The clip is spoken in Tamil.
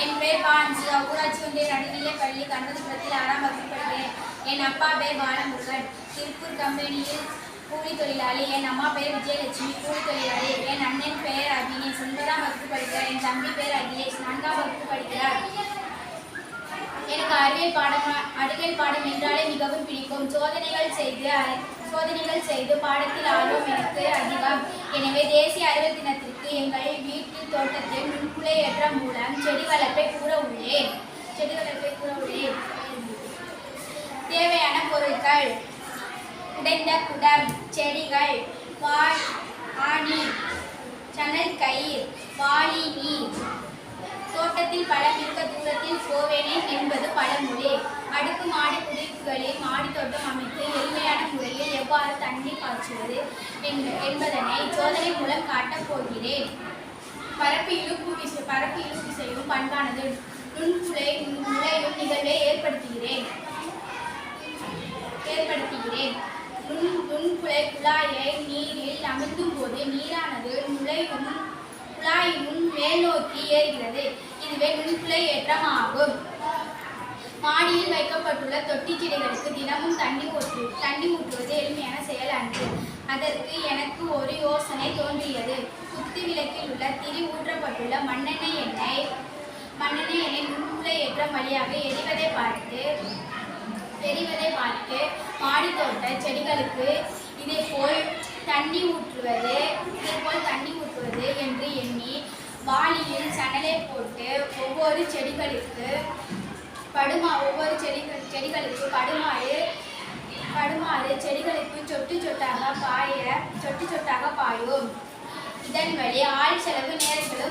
என் பேர் பாஞ்சு ஊராட்சி ஒன்றிய நடுநிலைப் பள்ளி கண்டதுபுரத்தில் ஆறாம் வகுப்பு படிக்கிறேன். என் அப்பா பேர் பாலமுருகன். திருப்பூர் கம்பெனியில் கூலி தொழிலாளி என் அம்மா பேர் விஜயலட்சுமி. கூலி தொழிலாளி என் அண்ணன் பெயர் அகினேஷ் ஒன்பதாம் வகுப்பு படிக்கிறார். என் தம்பி பேர் அகிலேஷ். நான்காம் வகுப்பு படிக்கிறார். எனக்கு அறிவியல் பாடம் அறிவியல் பாடம் என்றாலே மிகவும் பிடிக்கும். சோதனைகள் செய்து சோதனைகள் செய்து பாடத்தில் ஆர்வம் எனக்கு அதிகம். எனவே தேசிய அறிவியல் தினத்தில் எங்கள் வீட்டு தோட்டத்தில் நுண்புலை ஏற்றம் மூலம் செடி வளர்ப்பை கூற உள்ளேன். செடி வளர்ப்பை கூற உள்ளேன். தேவையான பொருட்கள் உடைந்த குடம் செடிகள் வாய் ஆணி சணல் கயிர் வாளி நீர். தோட்டத்தில் பழம் இருக்க தூரத்தில் போவேனே என்பது பழமொழி. அடுக்கு மாடி குடிப்புகளில் மாடி தோட்டம் அமைத்து எளிமையான தண்ணி தண்ணீர் பாய்ச்சுவது என்பதனை சோதனை மூலம் காட்டப் போகிறேன். பரப்பு இழுப்பு விசை பரப்பு இழுப்பு விசையும் பண்பானது நுண்புலை நுழையும் நிகழ்வை ஏற்படுத்துகிறேன். ஏற்படுத்துகிறேன். நுண் நுண்புலை குழாயை நீரில் அமிழ்த்தும் போது நீரானது நுழையும் குழாயினும் மேல் நோக்கி ஏறுகிறது. இதுவே நுண்புலை ஏற்றம் ஆகும் மாடியில் வைக்கப்பட்டுள்ள தொட்டி செடிகளுக்கு தினமும் தண்ணி ஊற்று தண்ணி ஊற்றுவது எளிமையான செயல் அன்று. அதற்கு எனக்கு ஒரு யோசனை தோன்றியது. குத்து விளக்கில் உள்ள திரி ஊற்றப்பட்டுள்ள மண்ணெண்ணெய் எண்ணெய் மண்ணெண்ணெய் எண்ணெய் நுண்புலை ஏற்றம் வழியாக எரிவதை பார்த்து எரிவதை பார்த்து மாடி தோட்ட செடிகளுக்கு இதேபோல் தண்ணி ஊற்றுவது இதேபோல் தண்ணி ஊற்றுவது என்று எண்ணி வாளியில் சணலை போட்டு ஒவ்வொரு செடிகளுக்கு படுமா ஒவ்வொரு செடிகள் செடிகளுக்கு படுமாறு படுமாறு செடிகளுக்கு சொட்டு சொட்டாக பாய சொட்டு சொட்டாக பாயும். இதன் வழி ஆள் செலவு நேரத்தில்